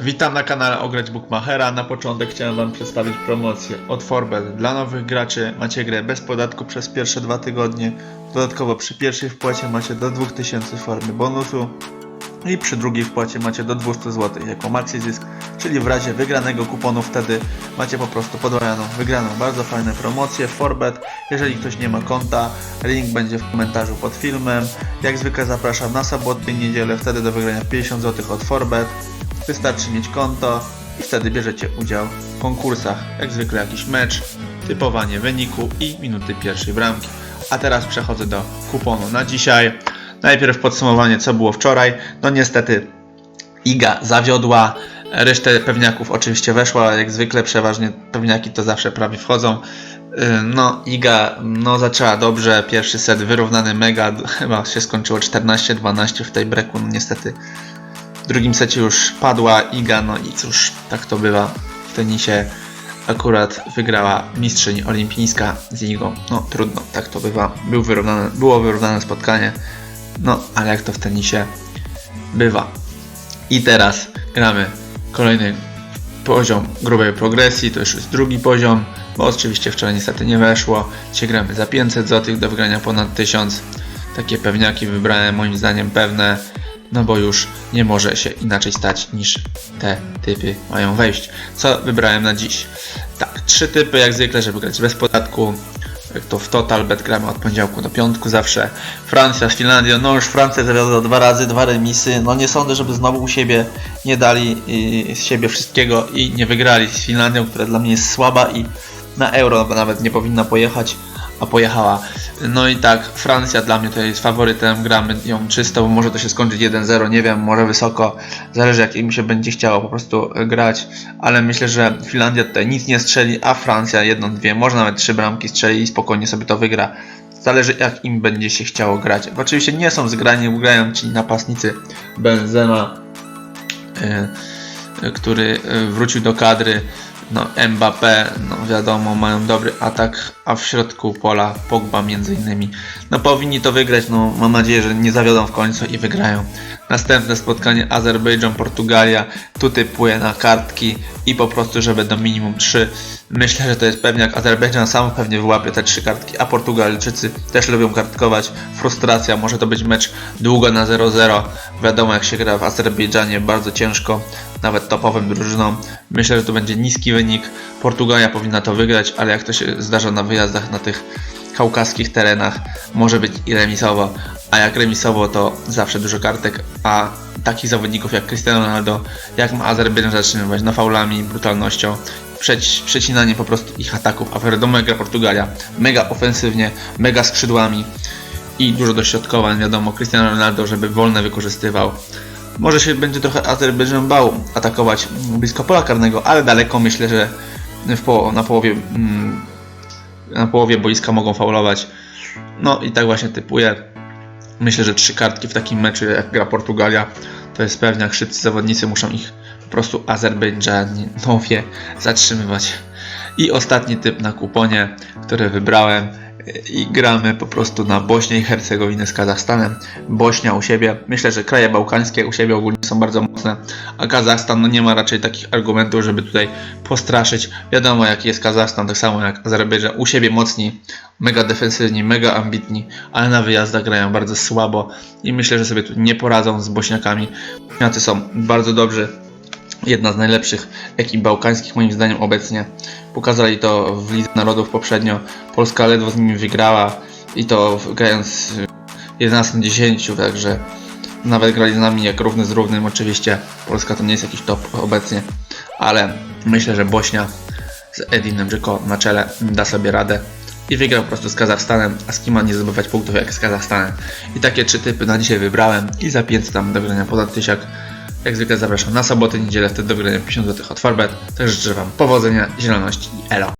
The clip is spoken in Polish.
Witam na kanale Ograć Bookmachera. Na początek chciałem Wam przedstawić promocję od Forbet. Dla nowych graczy macie grę bez podatku przez pierwsze dwa tygodnie. Dodatkowo przy pierwszej wpłacie macie do 2000 formy bonusu. I przy drugiej wpłacie macie do 200 zł jako max zysk, czyli w razie wygranego kuponu wtedy macie po prostu podwojoną wygraną. Bardzo fajne promocje Forbet. Jeżeli ktoś nie ma konta, link będzie w komentarzu pod filmem. Jak zwykle zapraszam na soboty i niedzielę, wtedy do wygrania 50 zł od Forbet. Wystarczy mieć konto i wtedy bierzecie udział w konkursach. Jak zwykle jakiś mecz, typowanie wyniku i minuty pierwszej bramki. A teraz przechodzę do kuponu na dzisiaj. Najpierw podsumowanie, co było wczoraj. No niestety Iga zawiodła. Resztę pewniaków oczywiście weszła, jak zwykle przeważnie pewniaki to zawsze prawie wchodzą. Yy, No, Iga no, zaczęła dobrze. Pierwszy set wyrównany mega. Chyba się skończyło 14-12 w tej breku. No, niestety drugim secie już padła Iga, no i cóż, tak to bywa w tenisie. Akurat wygrała mistrzyni olimpijska z Igą. No trudno, tak to bywa. Był wyrównane, było wyrównane spotkanie. No, ale jak to w tenisie bywa. I teraz gramy kolejny poziom grubej progresji, to już jest drugi poziom, bo oczywiście wczoraj niestety nie weszło. Dzisiaj gramy za 500 zł, do wygrania ponad 1000. Takie pewniaki wybrałem moim zdaniem pewne, no bo już nie może się inaczej stać niż te typy mają wejść. Co wybrałem na dziś? Tak, trzy typy jak zwykle, żeby grać bez podatku. To w Total Bet gramy od poniedziałku do piątku zawsze. Francja z Finlandią, no już Francja zawiodła dwa razy, dwa remisy. No nie sądzę, żeby znowu u siebie nie dali y, z siebie wszystkiego i nie wygrali z Finlandią, która dla mnie jest słaba i na euro nawet nie powinna pojechać, a pojechała. No i tak, Francja dla mnie to jest faworytem, gramy ją czysto, bo może to się skończyć 1-0, nie wiem, może wysoko, zależy jak im się będzie chciało po prostu grać, ale myślę, że Finlandia tutaj nic nie strzeli, a Francja jedną, dwie, może nawet trzy bramki strzeli i spokojnie sobie to wygra. Zależy jak im będzie się chciało grać. Oczywiście nie są zgrani, grają ci napastnicy Benzema, e, który e, wrócił do kadry, no Mbappé, no wiadomo, mają dobry atak, a w środku pola Pogba między innymi. No powinni to wygrać, no mam nadzieję, że nie zawiodą w końcu i wygrają. Następne spotkanie Azerbejdżan, Portugalia, tu typuję na kartki i po prostu, żeby do minimum 3. Myślę, że to jest pewniak. Azerbejdżan sam pewnie wyłapie te 3 kartki, a Portugalczycy też lubią kartkować. Frustracja, może to być mecz długo na 0-0. Wiadomo jak się gra w Azerbejdżanie, bardzo ciężko, nawet topowym drużynom. Myślę, że to będzie niski wynik. Portugalia powinna to wygrać, ale jak to się zdarza na wyjazdach na tych kaukaskich terenach, może być i remisowo. A jak remisowo, to zawsze dużo kartek, a takich zawodników jak Cristiano Ronaldo, jak ma Azerbejdżan zatrzymywać? No faulami, brutalnością, przeci przecinaniem po prostu ich ataków. A wiadomo gra Portugalia, mega ofensywnie, mega skrzydłami i dużo dośrodkowań, wiadomo, Cristiano Ronaldo, żeby wolne wykorzystywał. Może się będzie trochę Azerbejdżan bał atakować blisko pola karnego, ale daleko myślę, że poło na połowie mm, na połowie boiska mogą faulować. No i tak właśnie typuję. Myślę, że trzy kartki w takim meczu jak gra Portugalia to jest pewniak. Szybcy zawodnicy muszą ich po prostu Azerbejdżanowie zatrzymywać. I ostatni typ na kuponie, który wybrałem i gramy po prostu na Bośnię i Hercegowinę z Kazachstanem. Bośnia u siebie, myślę, że kraje bałkańskie u siebie ogólnie są bardzo mocne, a Kazachstan no nie ma raczej takich argumentów, żeby tutaj postraszyć. Wiadomo jaki jest Kazachstan, tak samo jak Azerbejdżan, u siebie mocni, mega defensywni, mega ambitni, ale na wyjazdach grają bardzo słabo i myślę, że sobie tu nie poradzą z Bośniakami. Bośniacy są bardzo dobrzy, jedna z najlepszych ekip bałkańskich moim zdaniem obecnie. Pokazali to w Lidze Narodów poprzednio. Polska ledwo z nimi wygrała i to grając 11-10, także nawet grali z nami jak równy z równym. Oczywiście Polska to nie jest jakiś top obecnie, ale myślę, że Bośnia z Edinem Żyko na czele da sobie radę i wygra po prostu z Kazachstanem, a z kim ma nie zdobywać punktów jak z Kazachstanem. I takie trzy typy na dzisiaj wybrałem i za 500 tam do wygrania ponad tysiak. Jak zwykle zapraszam na sobotę, niedzielę, wtedy do wygrania 50 zł od Farbet. Także życzę Wam powodzenia, zieloności i elo.